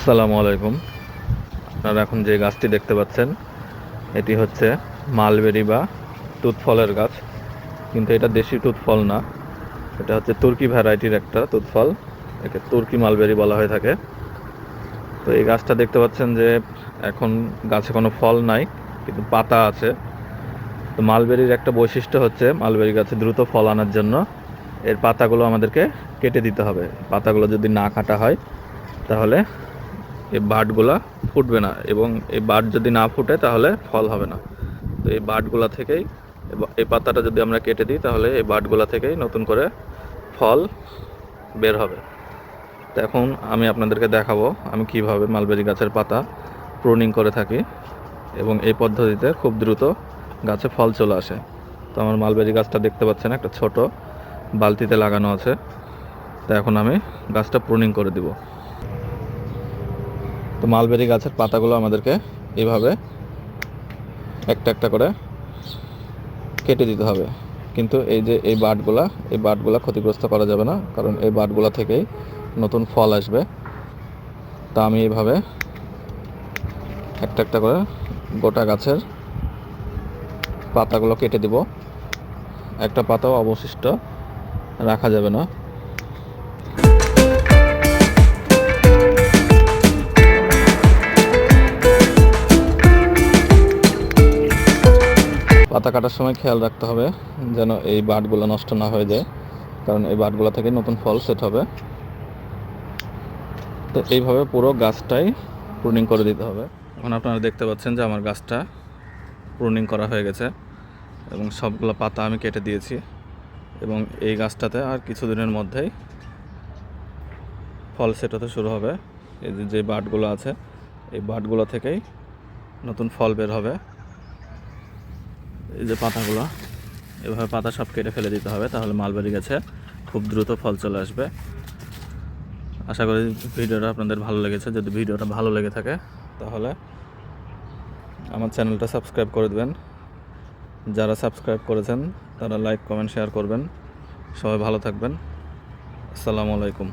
আসসালামু আলাইকুম। আপনারা এখন যে গাছটি দেখতে পাচ্ছেন, এটি হচ্ছে মালবেরি বা তুত ফলের গাছ। কিন্তু এটা দেশি তুত ফল না। এটা হচ্ছে তুর্কি ভ্যারাইটির একটা তুত ফল। একে তুর্কি মালবেরি বলা হয়ে থাকে। তো এই গাছটা দেখতে পাচ্ছেন যে এখন গাছে কোনো ফল নাই, কিন্তু পাতা আছে। তো মালবেরির একটা বৈশিষ্ট্য হচ্ছে, মালবেরি গাছে দ্রুত ফল আনার জন্য এর পাতাগুলো আমাদেরকে কেটে দিতে হবে। পাতাগুলো যদি না কাটা হয়, তাহলে এই বাটগুলা ফুটবে না এবং এই বাট যদি না ফুটে তাহলে ফল হবে না। তো এই বাটগুলা থেকেই এই পাতাটা যদি আমরা কেটে দিই তাহলে এই বাটগুলা থেকেই নতুন করে ফল বের হবে। তো এখন আমি আপনাদেরকে দেখাবো আমি কীভাবে মালবেরি গাছের পাতা প্রুনিং করে থাকি এবং এই পদ্ধতিতে খুব দ্রুত গাছে ফল চলে আসে। তো আমার মালবেরি গাছটা দেখতে পাচ্ছেন একটা ছোট বালতিতে লাগানো আছে। তো এখন আমি গাছটা প্রুনিং করে দিব। তো মালবেরি গাছের পাতাগুলো আমাদেরকে এইভাবে একটা একটা করে কেটে দিতে হবে। কিন্তু এই যে এই বাটগুলা এই বাটগুলা ক্ষতিগ্রস্ত করা যাবে না, কারণ এই বাটগুলা থেকেই নতুন ফল আসবে। তা আমি এইভাবে একটা একটা করে গোটা গাছের পাতাগুলো কেটে দিব। একটা পাতাও অবশিষ্ট রাখা যাবে না। পাতা কাটার সময় খেয়াল রাখতে হবে যেন এই বাটগুলো নষ্ট না হয়ে যায়, কারণ এই বাটগুলো থেকে নতুন ফল সেট হবে। তো এইভাবে পুরো গাছটাই প্রুনিং করে দিতে হবে। এখন আপনারা দেখতে পাচ্ছেন যে আমার গাছটা প্রুনিং করা হয়ে গেছে এবং সবগুলো পাতা আমি কেটে দিয়েছি এবং এই গাছটাতে আর কিছুদিনের মধ্যেই ফল সেট হতে শুরু হবে। এই যে বাটগুলো আছে, এই বাটগুলো থেকেই নতুন ফল বের হবে। এই যে পাতাগুলো, এভাবে পাতা সব কেটে ফেলে দিতে হবে, তাহলে মালবেরি গাছে খুব দ্রুত ফল চলে আসবে। আশা করি ভিডিওটা আপনাদের ভালো লেগেছে। যদি ভিডিওটা ভালো লেগে থাকে, তাহলে আমার চ্যানেলটা সাবস্ক্রাইব করে দেবেন। যারা সাবস্ক্রাইব করেছেন, তারা লাইক, কমেন্ট, শেয়ার করবেন। সবাই ভালো থাকবেন। আসসালামু আলাইকুম।